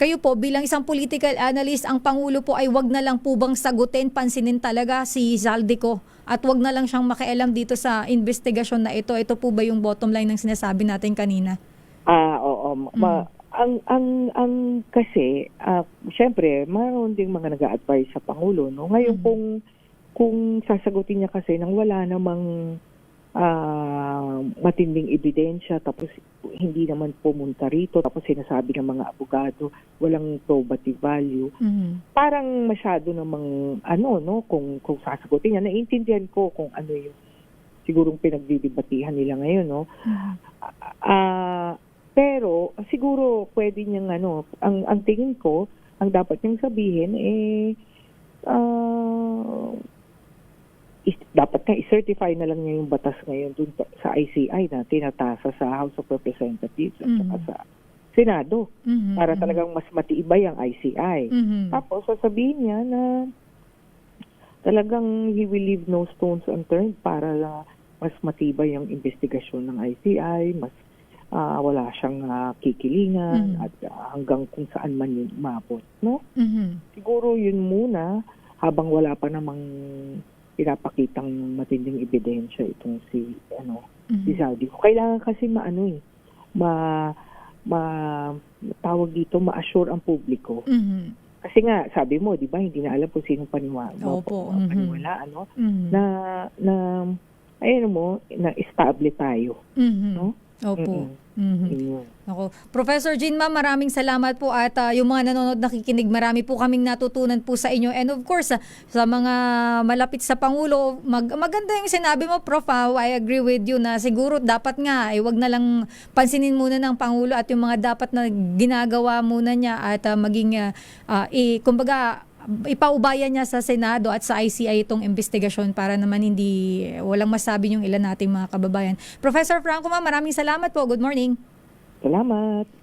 kayo po bilang isang political analyst, ang Pangulo po ay wag na lang po bang sagutin, pansinin talaga si Zaldico at wag na lang siyang makialam dito sa investigasyon na ito. Ito po ba yung bottom line ng sinasabi natin kanina? Ah, oo. Ma, ang ang ang kasi ah, syempre mayroon ding mga nag-a-advise sa pangulo no. Ngayon Mm. kung kung sasagutin niya kasi nang wala namang ah, matinding ebidensya tapos hindi naman pumunta rito tapos sinasabi ng mga abogado walang probative value Mhm. parang masyado namang ano no kung kung sasagutin niya naiintindihan ko kung ano yung sigurong pinagdidebatihan nila ngayon no Mhm. Ah, pero siguro pwede niyang ano, ang ang tingin ko, ang dapat niyang sabihin eh is- dapat nga i-certify na lang niya yung batas ngayon dun sa- ICI na tinatasa sa House of Representatives at Mhm. sa Senado Mhm. para Mhm. talagang mas matibay ang ICI. Mhm. Tapos sasabihin niya na talagang he will leave no stones unturned para na mas matibay ang investigasyon ng ICI, mas ah, wala siyang ah, kikilingan Mhm. at ah, hanggang kung saan man yun umabot. No? Mhm. Siguro yun muna habang wala pa namang pinapakitang matinding ebidensya itong si ano Mhm. si Saudi. Kailangan kasi maano eh, ma ma tawag dito ma-assure ang publiko Mhm. kasi nga, sabi mo, di ba, hindi na alam kung sinong paniwala, Opo, mo, mhm. paniwala, ano, Mhm. na, na, ayun mo, na estable tayo, Mhm. no? Opo. Mhm. Yun. Ako. Professor Jean Ma'am, maraming salamat po at ah, yung mga nanonood nakikinig, marami po kaming natutunan po sa inyo. And of course, ah, sa mga malapit sa Pangulo, mag, maganda yung sinabi mo, Prof. ah, I agree with you na siguro dapat nga, eh, wag na lang pansinin muna ng Pangulo at yung mga dapat na ginagawa muna niya at ah, maging, ah, ah, i, kumbaga, ipaubayan niya sa Senado at sa ICI itong investigasyon para naman hindi walang masabi yung ilan nating mga kababayan. Professor Franco, ma'am, maraming salamat po. Good morning. Salamat.